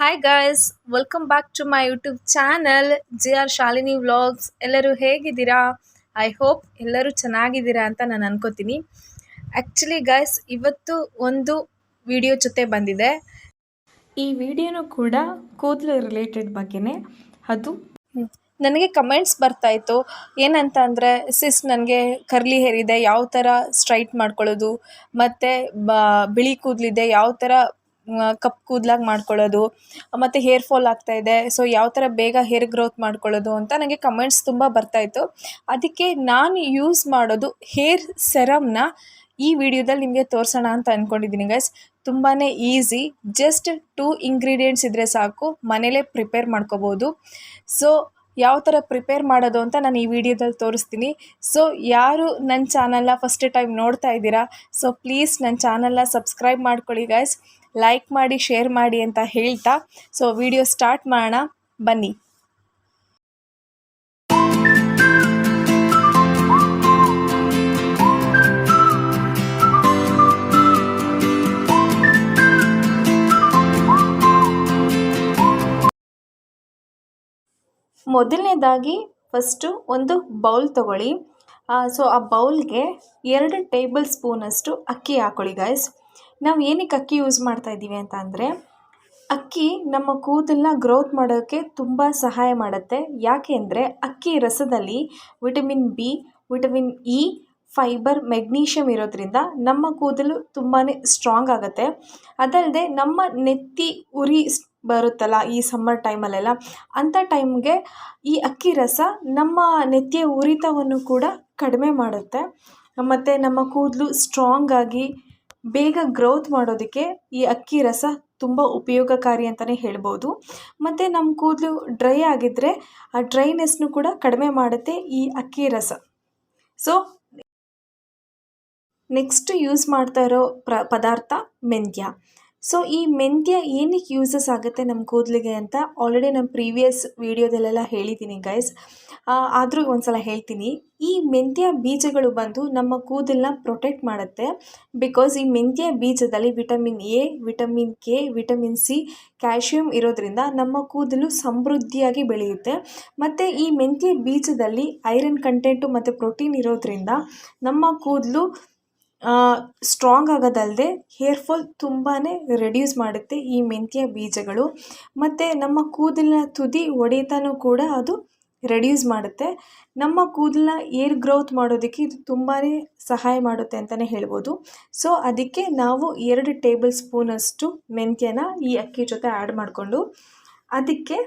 Hi guys welcome back to my YouTube channel G R Shalini vlogs ಎಲ್ಲರೂ ಹೇಗಿದ್ದೀರಾ? I hope ಎಲ್ಲರೂ ಚೆನ್ನಾಗಿದ್ದೀರಾ ಅಂತ ನಾನು ಅನ್ಕೋತೀನಿ. ಆ್ಯಕ್ಚುಲಿ ಗಾಯ್ಸ್ ಇವತ್ತು ಒಂದು ವಿಡಿಯೋ ಜೊತೆ ಬಂದಿದೆ. ಈ ವಿಡಿಯೋನು ಕೂಡ ಕೂದಲು ರಿಲೇಟೆಡ್ ಬಗ್ಗೆನೇ. ಅದು ನನಗೆ ಕಮೆಂಟ್ಸ್ ಬರ್ತಾಯಿತ್ತು ಏನಂತ ಅಂದರೆ ಸಿಸ್ ನನಗೆ ಕರ್ಲಿ ಹೇರ್ ಇದೆ ಯಾವ ಥರ ಸ್ಟ್ರೈಟ್ ಮಾಡ್ಕೊಳ್ಳೋದು ಮತ್ತು ಬ ಬಿಳಿ ಕೂದಲಿದೆ ಯಾವ ಥರ ಕಪ್ಪು ಕೂದಲಾಗಿ ಮಾಡ್ಕೊಳ್ಳೋದು, ಮತ್ತು ಹೇರ್ ಫಾಲ್ ಆಗ್ತಾ ಇದೆ. ಸೊ ಯಾವ ಥರ ಬೇಗ ಹೇರ್ ಗ್ರೋತ್ ಮಾಡ್ಕೊಳ್ಳೋದು ಅಂತ ನನಗೆ ಕಮೆಂಟ್ಸ್ ತುಂಬ ಬರ್ತಾಯಿತ್ತು ಅದಕ್ಕೆ ನಾನು ಯೂಸ್ ಮಾಡೋದು ಹೇರ್ ಸೆರಮ್ನ ಈ ವಿಡಿಯೋದಲ್ಲಿ ನಿಮಗೆ ತೋರಿಸೋಣ ಅಂತ ಅಂದ್ಕೊಂಡಿದ್ದೀನಿ ಗೈಸ್ ತುಂಬಾ ಈಸಿ ಜಸ್ಟ್ ಟೂ ಇಂಗ್ರೀಡಿಯೆಂಟ್ಸ್ ಇದ್ದರೆ ಸಾಕು. ಮನೇಲೇ ಪ್ರಿಪೇರ್ ಮಾಡ್ಕೋಬೋದು. ಸೊ ಯಾವ ಥರ ಪ್ರಿಪೇರ್ ಮಾಡೋದು ಅಂತ ನಾನು ಈ ವಿಡಿಯೋದಲ್ಲಿ ತೋರಿಸ್ತೀನಿ. ಸೊ ಯಾರು ನನ್ನ ಚಾನಲ್ನ ಫಸ್ಟ್ ಟೈಮ್ ನೋಡ್ತಾ ಇದ್ದೀರಾ ಸೊ ಪ್ಲೀಸ್ ನನ್ನ ಚಾನಲ್ನ ಸಬ್ಸ್ಕ್ರೈಬ್ ಮಾಡ್ಕೊಳ್ಳಿ ಗೈಸ್ ಲೈಕ್ ಮಾಡಿ ಶೇರ್ ಮಾಡಿ ಅಂತ ಹೇಳ್ತಾ. ಸೊ ವಿಡಿಯೋ ಸ್ಟಾರ್ಟ್ ಮಾಡೋಣ. ಬನ್ನಿ. ಮೊದಲನೇದಾಗಿ ಫಸ್ಟು ಒಂದು ಬೌಲ್ ತಗೊಳ್ಳಿ. ಸೊ ಆ ಬೌಲ್ಗೆ ಎರಡು ಟೇಬಲ್ ಸ್ಪೂನಷ್ಟು ಅಕ್ಕಿ ಹಾಕೊಳ್ಳಿ ಗಾಯ್ಸ್ ನಾವು ಏನಕ್ಕೆ ಅಕ್ಕಿ ಯೂಸ್ ಮಾಡ್ತಾ ಇದ್ದೀವಿ ಅಂತ ಅಂದರೆ, ಅಕ್ಕಿ ನಮ್ಮ ಕೂದಲನ್ನ ಗ್ರೋತ್ ಮಾಡೋಕ್ಕೆ ತುಂಬ ಸಹಾಯ ಮಾಡುತ್ತೆ. ಯಾಕೆ ಅಂದರೆ, ಅಕ್ಕಿ ರಸದಲ್ಲಿ vitamin B vitamin E fiber magnesium ಇರೋದ್ರಿಂದ ನಮ್ಮ ಕೂದಲು ತುಂಬಾ ಸ್ಟ್ರಾಂಗ್ ಆಗುತ್ತೆ. ಅದಲ್ಲದೆ ನಮ್ಮ ನೆತ್ತಿ ಉರಿ ಬರುತ್ತಲ್ಲ ಈ ಸಮ್ಮರ್ ಟೈಮಲ್ಲೆಲ್ಲ ಅಂಥ ಟೈಮ್ಗೆ ಈ ಅಕ್ಕಿ ರಸ ನಮ್ಮ ನೆತ್ತಿಯ ಉರಿತವನ್ನು ಕೂಡ ಕಡಿಮೆ ಮಾಡುತ್ತೆ. ಮತ್ತು ನಮ್ಮ ಕೂದಲು ಸ್ಟ್ರಾಂಗ್ ಆಗಿ ಬೇಗ ಗ್ರೋತ್ ಮಾಡೋದಕ್ಕೆ ಈ ಅಕ್ಕಿ ರಸ ತುಂಬ ಉಪಯೋಗಕಾರಿ ಅಂತಲೇ ಹೇಳ್ಬೋದು. ಮತ್ತು ನಮ್ಮ ಕೂದಲು ಡ್ರೈ ಆಗಿದ್ದರೆ ಆ ಡ್ರೈನೆಸ್ನು ಕೂಡ ಕಡಿಮೆ ಮಾಡುತ್ತೆ ಈ ಅಕ್ಕಿ ರಸ. ಸೊ ನೆಕ್ಸ್ಟ್ ಯೂಸ್ ಮಾಡ್ತಾ ಇರೋ ಪ್ರ, ಪದಾರ್ಥ ಮೆಂತ್ಯ. ಸೊ ಈ ಮೆಂತ್ಯ ಏನಕ್ಕೆ ಯೂಸಸ್ ಆಗುತ್ತೆ ನಮ್ಮ ಕೂದಲಿಗೆ ಅಂತ ಆಲ್ರೆಡಿ ನಮ್ಮ ಪ್ರೀವಿಯಸ್ ವೀಡಿಯೋದಲ್ಲೆಲ್ಲ ಹೇಳಿದ್ದೀನಿ ಗೈಸ್ ಆದರೂ ಒಂದು ಸಲ ಹೇಳ್ತೀನಿ. ಈ ಮೆಂತ್ಯ ಬೀಜಗಳು ಬಂದು ನಮ್ಮ ಕೂದಲನ್ನ ಪ್ರೊಟೆಕ್ಟ್ ಮಾಡುತ್ತೆ. ಬಿಕಾಸ್ ಈ ಮೆಂತ್ಯ ಬೀಜದಲ್ಲಿ vitamin A vitamin K vitamin C calcium ಇರೋದ್ರಿಂದ ನಮ್ಮ ಕೂದಲು ಸಮೃದ್ಧಿಯಾಗಿ ಬೆಳೆಯುತ್ತೆ. ಮತ್ತು ಈ ಮೆಂತ್ಯ ಬೀಜದಲ್ಲಿ ಐರನ್ ಕಂಟೆಂಟು ಮತ್ತು ಪ್ರೋಟೀನ್ ಇರೋದ್ರಿಂದ ನಮ್ಮ ಕೂದಲು ಸ್ಟ್ರಾಂಗ್ ಆಗೋದಲ್ಲದೆ ಹೇರ್ ಫಾಲ್ ತುಂಬಾ ರೆಡ್ಯೂಸ್ ಮಾಡುತ್ತೆ ಈ ಮೆಂತ್ಯ ಬೀಜಗಳು. ಮತ್ತು ನಮ್ಮ ಕೂದಲಿನ ತುದಿ ಒಡೆತನೂ ಕೂಡ ಅದು ರೆಡ್ಯೂಸ್ ಮಾಡುತ್ತೆ. ನಮ್ಮ ಕೂದಲನ್ನ ಏರ್ ಗ್ರೋತ್ ಮಾಡೋದಕ್ಕೆ ಇದು ತುಂಬಾ ಸಹಾಯ ಮಾಡುತ್ತೆ ಅಂತಲೇ ಹೇಳ್ಬೋದು. ಸೊ ಅದಕ್ಕೆ ನಾವು ಎರಡು ಟೇಬಲ್ ಸ್ಪೂನಷ್ಟು ಮೆಂತ್ಯನ ಈ ಅಕ್ಕಿ ಜೊತೆ ಆ್ಯಡ್ ಮಾಡಿಕೊಂಡು, ಅದಕ್ಕೆ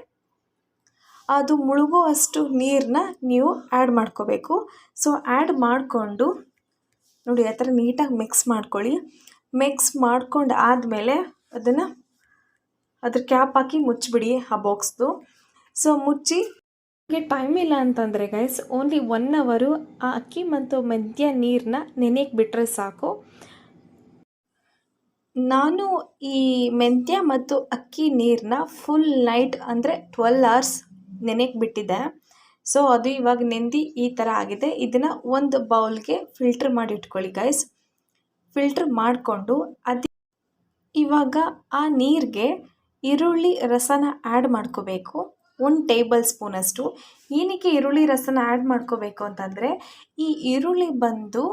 ಅದು ಮುಳುಗುವಷ್ಟು ನೀರನ್ನ ನೀವು ಆ್ಯಡ್ ಮಾಡ್ಕೋಬೇಕು. ಸೊ ಆ್ಯಡ್ ಮಾಡಿಕೊಂಡು ನೋಡಿ ಆ ಥರ ನೀಟಾಗಿ ಮಿಕ್ಸ್ ಮಾಡ್ಕೊಳ್ಳಿ. ಮಿಕ್ಸ್ ಮಾಡ್ಕೊಂಡು ಆದಮೇಲೆ ಅದನ್ನು ಅದ್ರ ಕ್ಯಾಪ್ ಹಾಕಿ ಮುಚ್ಚಿಬಿಡಿ ಆ ಬಾಕ್ಸ್ದು ಸೊ ಮುಚ್ಚಿ. ನಿಮಗೆ ಟೈಮ್ ಇಲ್ಲ ಅಂತಂದರೆ ಗೈಸ್ ಓನ್ಲಿ ಒನ್ ಅವರು ಆ ಅಕ್ಕಿ ಮತ್ತು ಮೆಂತ್ಯ ನೀರನ್ನ ನೆನೆಯಕ್ಕೆ ಬಿಟ್ಟರೆ ಸಾಕು. ನಾನು ಈ ಮೆಂತ್ಯ ಮತ್ತು ಅಕ್ಕಿ ನೀರನ್ನ ಫುಲ್ ನೈಟ್ ಅಂದರೆ ಟ್ವೆಲ್ ಅವರ್ಸ್ ನೆನೆಯಕ್ಕೆ ಬಿಟ್ಟಿದ್ದೆ. ಸೊ ಅದು ಇವಾಗ ನೆಂದಿ ಈ ಥರ ಆಗಿದೆ. ಇದನ್ನು ಒಂದು ಬೌಲ್ಗೆ ಫಿಲ್ಟ್ರ್ ಮಾಡಿ ಇಟ್ಕೊಳ್ಳಿ ಗೈಸ್ ಫಿಲ್ಟ್ರ್ ಮಾಡಿಕೊಂಡು ಅದು ಇವಾಗ ಆ ನೀರಿಗೆ ಈರುಳ್ಳಿ ರಸನ ಆ್ಯಡ್ ಮಾಡ್ಕೋಬೇಕು. ಒಂದು ಟೇಬಲ್ ಸ್ಪೂನಷ್ಟು ಏನಕ್ಕೆ ಈರುಳ್ಳಿ ರಸನ ಆ್ಯಡ್ ಮಾಡ್ಕೋಬೇಕು ಅಂತಂದರೆ, ಈ ಈರುಳ್ಳಿ ಬಂದು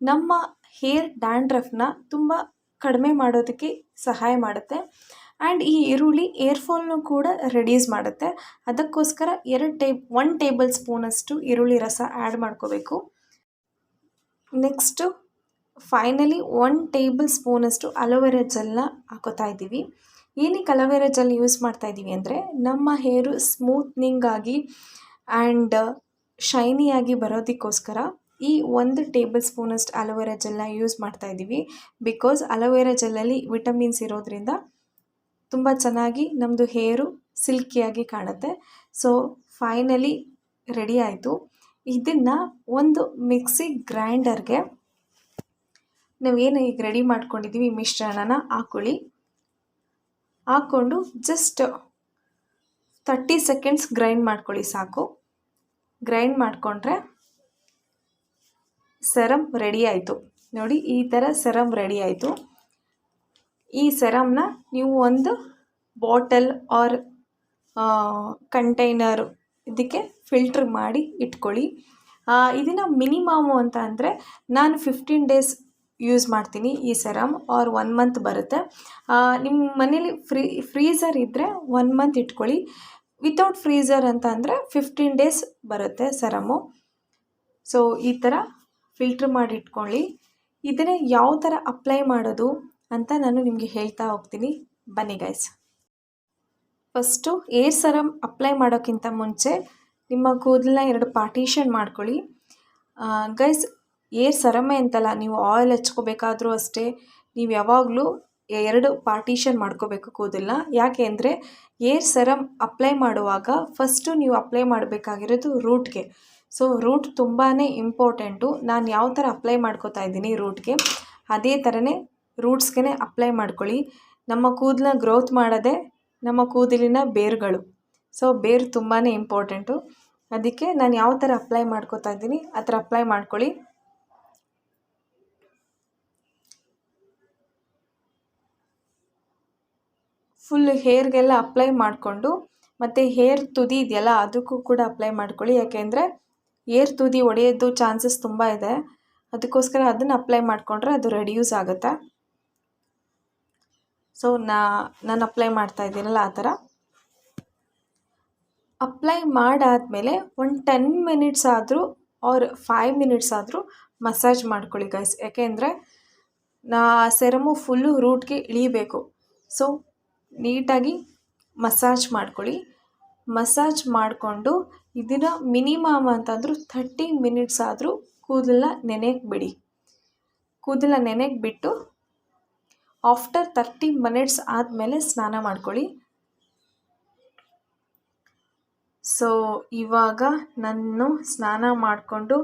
ನಮ್ಮ ಹೇರ್ ಡ್ಯಾಂಡ್ರಫ್ನ ತುಂಬ ಕಡಿಮೆ ಮಾಡೋದಕ್ಕೆ ಸಹಾಯ ಮಾಡುತ್ತೆ. ಆ್ಯಂಡ್ ಈ ಈರುಳ್ಳಿ ಏರ್ ಫಾಲ್ನು ಕೂಡ ರೆಡ್ಯೂಸ್ ಮಾಡುತ್ತೆ. ಅದಕ್ಕೋಸ್ಕರ ಎರಡು ಟೇಬ್ ಒನ್ ಟೇಬಲ್ ಸ್ಪೂನಷ್ಟು ಈರುಳ್ಳಿ ರಸ ಆ್ಯಡ್ ಮಾಡ್ಕೋಬೇಕು. ನೆಕ್ಸ್ಟು ಫೈನಲಿ ಒನ್ ಟೇಬಲ್ ಸ್ಪೂನಷ್ಟು ಅಲೋವೆರಾ ಜೆಲ್ನ ಹಾಕೋತಾ ಇದ್ದೀವಿ. ಏನಕ್ಕೆ ಅಲೋವೆರಾ ಜೆಲ್ ಯೂಸ್ ಮಾಡ್ತಾ ಇದ್ದೀವಿ ಅಂದರೆ ನಮ್ಮ ಹೇರು ಸ್ಮೂತ್ನಿಂಗ್ ಆಗಿ ಆ್ಯಂಡ್ ಶೈನಿಯಾಗಿ ಬರೋದಕ್ಕೋಸ್ಕರ ಈ ಒಂದು ಟೇಬಲ್ ಸ್ಪೂನಷ್ಟು ಅಲೋವೆರಾ ಜೆಲ್ನ ಯೂಸ್ ಮಾಡ್ತಾ ಇದ್ದೀವಿ. ಬಿಕಾಸ್ ಅಲೋವೆರಾ ಜೆಲ್ಲಲ್ಲಿ ವಿಟಮಿನ್ಸ್ ಇರೋದ್ರಿಂದ ತುಂಬ ಚೆನ್ನಾಗಿ ನಮ್ಮದು ಹೇರು ಸಿಲ್ಕಿಯಾಗಿ ಕಾಣುತ್ತೆ. ಸೊ ಫೈನಲಿ ರೆಡಿ ಆಯಿತು. ಇದನ್ನು ಒಂದು ಮಿಕ್ಸಿ ಗ್ರೈಂಡರ್ಗೆ ಏನು ಈಗ ರೆಡಿ ಮಾಡ್ಕೊಂಡಿದ್ದೀವಿ ಮಿಶ್ರಣನ ಹಾಕೊಳ್ಳಿ. ಹಾಕ್ಕೊಂಡು ಜಸ್ಟ್ ತರ್ಟಿ ಸೆಕೆಂಡ್ಸ್ ಗ್ರೈಂಡ್ ಮಾಡ್ಕೊಳ್ಳಿ ಸಾಕು. ಗ್ರೈಂಡ್ ಮಾಡಿಕೊಂಡ್ರೆ ಸೆರಮ್ ರೆಡಿ ಆಯಿತು. ನೋಡಿ, ಈ ಥರ ಸೆರಮ್ ರೆಡಿ ಆಯಿತು. ಈ ಸೆರಮ್ನ ನೀವು ಒಂದು ಬಾಟಲ್ ಆರ್ ಕಂಟೈನರ್ ಇದಕ್ಕೆ ಫಿಲ್ಟ್ರ್ ಮಾಡಿ ಇಟ್ಕೊಳ್ಳಿ. ಇದನ್ನು ಮಿನಿಮಮ್ ಅಂತ ಅಂದರೆ ನಾನು ಫಿಫ್ಟೀನ್ ಡೇಸ್ ಯೂಸ್ ಮಾಡ್ತೀನಿ ಈ ಸೆರಮ್ ಆರ್ ಒನ್ ಮಂತ್ ಬರುತ್ತೆ. ನಿಮ್ಮ ಮನೇಲಿ ಫ್ರೀ ಫ್ರೀಝರ್ ಇದ್ದರೆ ಒನ್ ಮಂತ್ ಇಟ್ಕೊಳ್ಳಿ. ವಿತೌಟ್ ಫ್ರೀಝರ್ ಅಂತ ಅಂದರೆ ಫಿಫ್ಟೀನ್ ಡೇಸ್ ಬರುತ್ತೆ ಸೆರಮು. ಸೊ ಈ ಥರ ಫಿಲ್ಟ್ರ್ ಮಾಡಿ ಇಟ್ಕೊಳ್ಳಿ. ಇದನ್ನೇ ಯಾವ ಥರ ಅಪ್ಲೈ ಮಾಡೋದು? ಅಂತ ನಾನು ನಿಮಗೆ ಹೇಳ್ತಾ ಹೋಗ್ತೀನಿ. ಬನ್ನಿ guys first hair serum apply ಮಾಡೋಕ್ಕಿಂತ ಮುಂಚೆ ನಿಮ್ಮ ಕೂದಲನ್ನ ಎರಡು ಪಾರ್ಟಿಷನ್ ಮಾಡ್ಕೊಳ್ಳಿ. ಗೈಸ್ ಏರ್ ಸರಮೆ ಅಂತಲ್ಲ, ನೀವು ಆಯಿಲ್ ಹಚ್ಕೋಬೇಕಾದ್ರೂ ಅಷ್ಟೇ, ನೀವು ಯಾವಾಗಲೂ ಎರಡು ಪಾರ್ಟಿಷನ್ ಮಾಡ್ಕೋಬೇಕು ಕೂದಲನ್ನ. ಯಾಕೆ ಅಂದರೆ ಏರ್ ಸರಮ್ ಅಪ್ಲೈ ಮಾಡುವಾಗ ಫಸ್ಟು ನೀವು ಅಪ್ಲೈ ಮಾಡಬೇಕಾಗಿರೋದು ರೂಟ್ಗೆ ಸೊ ರೂಟ್ ತುಂಬಾ ಇಂಪಾರ್ಟೆಂಟು ನಾನು ಯಾವ ಥರ ಅಪ್ಲೈ ಮಾಡ್ಕೋತಾ ಇದ್ದೀನಿ ರೂಟ್ಗೆ ಅದೇ ಥರನೇ ರೂಟ್ಸ್ಗೆ ಅಪ್ಲೈ ಮಾಡ್ಕೊಳ್ಳಿ. ನಮ್ಮ ಕೂದಲನ್ನ ಗ್ರೋತ್ ಮಾಡೋದೇ ನಮ್ಮ ಕೂದಲಿನ ಬೇರುಗಳು. ಸೊ, ಬೇರು ತುಂಬಾ ಇಂಪಾರ್ಟೆಂಟು. ಅದಕ್ಕೆ ನಾನು ಯಾವ ಥರ ಅಪ್ಲೈ ಮಾಡ್ಕೋತಾ ಇದ್ದೀನಿ, ಆ ಥರ ಅಪ್ಲೈ ಮಾಡ್ಕೊಳ್ಳಿ. ಫುಲ್ ಹೇರ್ಗೆಲ್ಲ ಅಪ್ಲೈ ಮಾಡಿಕೊಂಡು, ಮತ್ತು ಹೇರ್ ತುದಿ ಇದೆಯಲ್ಲ, ಅದಕ್ಕೂ ಕೂಡ ಅಪ್ಲೈ ಮಾಡ್ಕೊಳ್ಳಿ. ಯಾಕೆಂದರೆ ಏರ್ ತುದಿ ಒಡೆಯೋದು ಚಾನ್ಸಸ್ ತುಂಬ ಇದೆ. ಅದಕ್ಕೋಸ್ಕರ ಅದನ್ನು ಅಪ್ಲೈ ಮಾಡಿಕೊಂಡ್ರೆ ಅದು ರೆಡ್ಯೂಸ್ ಆಗುತ್ತೆ? ಸೊ ನಾ, ನಾನು ಅಪ್ಲೈ ಮಾಡ್ತಾ ಇದ್ದೀನಲ್ಲ ಆ ಥರ. ಅಪ್ಲೈ ಮಾಡಾದಮೇಲೆ ಒಂದು ಟೆನ್ ಮಿನಿಟ್ಸ್ ಆದರೂ ಆರ್ ಫೈವ್ ಮಿನಿಟ್ಸ್ ಆದರೂ ಮಸಾಜ್ ಮಾಡ್ಕೊಳ್ಳಿ ಗೈಸ್ ಯಾಕೆಂದರೆ ನಾ ಸೆರಮು ಫುಲ್ಲು ರೂಟ್ಗೆ ಇಳಿಬೇಕು. ಸೊ ನೀಟಾಗಿ ಮಸಾಜ್ ಮಾಡ್ಕೊಳ್ಳಿ. ಮಸಾಜ್ ಮಾಡಿಕೊಂಡು ಇದನ್ನು ಮಿನಿಮಮ್ ಅಂತಂದರೂ ಥರ್ಟಿ ಮಿನಿಟ್ಸ್ ಆದರೂ ಕೂದಲನ್ನ ನೆನೆಗೆ ಬಿಡಿ. ಕೂದಲನ್ನ ನೆನೆಗೆ ಬಿಟ್ಟು ಆಫ್ಟರ್ ತರ್ಟಿ ಮಿನಿಟ್ಸ್ ಆದಮೇಲೆ ಸ್ನಾನ ಮಾಡ್ಕೊಳ್ಳಿ. ಸೊ ಇವಾಗ ನಾನು ಸ್ನಾನ ಮಾಡಿಕೊಂಡು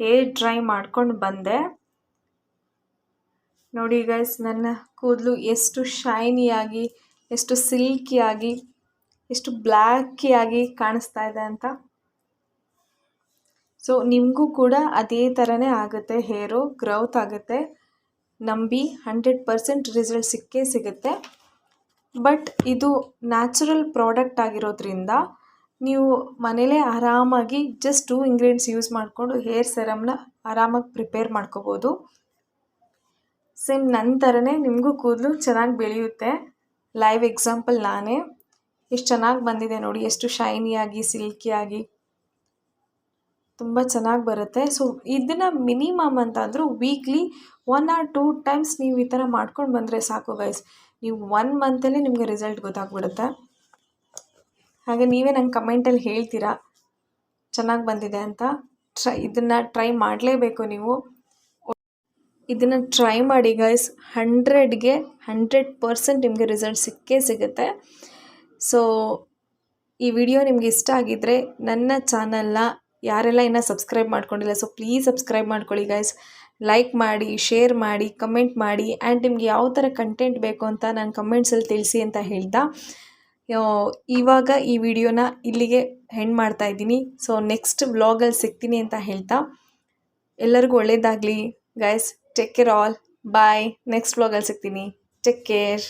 ಹೇರ್ ಡ್ರೈ ಮಾಡ್ಕೊಂಡು ಬಂದೆ. ನೋಡಿ ಗೈಸ್ ನನ್ನ ಕೂದಲು ಎಷ್ಟು ಶೈನಿಯಾಗಿ ಎಷ್ಟು ಸಿಲ್ಕಿಯಾಗಿ ಎಷ್ಟು ಬ್ಲ್ಯಾಕಿಯಾಗಿ ಕಾಣಿಸ್ತಾ ಇದೆ ಅಂತ. ಸೊ ನಿಮಗೂ ಕೂಡ ಅದೇ ಥರನೇ ಆಗುತ್ತೆ ಹೇರು ಗ್ರೌತ್ ಆಗುತ್ತೆ. ನಂಬಿ ಹಂಡ್ರೆಡ್ ಪರ್ಸೆಂಟ್ ರಿಸಲ್ಟ್ ಸಿಕ್ಕೇ ಸಿಗುತ್ತೆ. ಬಟ್ ಇದು ನ್ಯಾಚುರಲ್ ಪ್ರಾಡಕ್ಟ್ ಆಗಿರೋದ್ರಿಂದ ನೀವು ಮನೇಲೇ ಆರಾಮಾಗಿ ಜಸ್ಟ್ ಟೂ ಇಂಗ್ರೀಡಿಯೆಂಟ್ಸ್ ಯೂಸ್ ಮಾಡಿಕೊಂಡು ಹೇರ್ ಸೆರಮ್ನ ಆರಾಮಾಗಿ ಪ್ರಿಪೇರ್ ಮಾಡ್ಕೋಬೋದು. ಸೇಮ್ ನನ್ನ ಥರನೇ ನಿಮಗೂ ಕೂದಲು ಚೆನ್ನಾಗಿ ಬೆಳೆಯುತ್ತೆ. ಲೈವ್ ಎಕ್ಸಾಂಪಲ್ ನಾನೇ. ಎಷ್ಟು ಚೆನ್ನಾಗಿ ಬಂದಿದೆ ನೋಡಿ, ಎಷ್ಟು ಶೈನಿಯಾಗಿ, ಸಿಲ್ಕಿಯಾಗಿ ತುಂಬ ಚೆನ್ನಾಗಿ ಬರುತ್ತೆ. ಸೊ, ಇದನ್ನು ಮಿನಿಮಮ್ ಅಂತಂದರೂ weekly one or two times ನೀವು ಈ ಥರ ಮಾಡ್ಕೊಂಡು ಬಂದರೆ ಸಾಕು ಗೈಸ್. ನೀವು ಒನ್ ಮಂತಲ್ಲೇ ನಿಮಗೆ ರಿಸಲ್ಟ್ ಗೊತ್ತಾಗ್ಬಿಡುತ್ತೆ. ಹಾಗೆ ನೀವೇ ನಂಗೆ ಕಮೆಂಟಲ್ಲಿ ಹೇಳ್ತೀರಾ? ಚೆನ್ನಾಗಿ ಬಂದಿದೆ ಅಂತ. ಟ್ರೈ, ಇದನ್ನು ಟ್ರೈ ಮಾಡಲೇಬೇಕು ನೀವು. ಇದನ್ನು ಟ್ರೈ ಮಾಡಿ ಗೈಸ್. ಹಂಡ್ರೆಡ್ಗೆ ಹಂಡ್ರೆಡ್ ಪರ್ಸೆಂಟ್ ನಿಮಗೆ ರಿಸಲ್ಟ್ ಸಿಕ್ಕೇ ಸಿಗುತ್ತೆ. ಸೊ, ಈ ವಿಡಿಯೋ ನಿಮಗೆ ಇಷ್ಟ ಆಗಿದ್ದರೆ ನನ್ನ ಚಾನಲ್ನ ಯಾರೆಲ್ಲ ಇನ್ನೂ ಸಬ್ಸ್ಕ್ರೈಬ್ ಮಾಡ್ಕೊಂಡಿಲ್ಲ ಸೊ ಪ್ಲೀಸ್ ಸಬ್ಸ್ಕ್ರೈಬ್ ಮಾಡ್ಕೊಳ್ಳಿ ಗೈಸ್ ಲೈಕ್ ಮಾಡಿ ಶೇರ್ ಮಾಡಿ ಕಮೆಂಟ್ ಮಾಡಿ ಆ್ಯಂಡ್ ನಿಮ್ಗೆ ಯಾವ ಥರ ಕಂಟೆಂಟ್ ಬೇಕು ಅಂತ ನಾನು ಕಮೆಂಟ್ಸಲ್ಲಿ ತಿಳಿಸಿ ಅಂತ ಹೇಳ್ತಾ ಇವಾಗ ಈ ವಿಡಿಯೋನ ಇಲ್ಲಿಗೆ ಹೆಂಡ್ ಮಾಡ್ತಾ ಇದ್ದೀನಿ. ಸೊ ನೆಕ್ಸ್ಟ್ ವ್ಲಾಗಲ್ಲಿ ಸಿಗ್ತೀನಿ ಅಂತ ಹೇಳ್ತಾ ಎಲ್ಲರಿಗೂ ಒಳ್ಳೇದಾಗಲಿ guys take care all bye next ವ್ಲಾಗಲ್ಲಿ ಸಿಗ್ತೀನಿ. Take care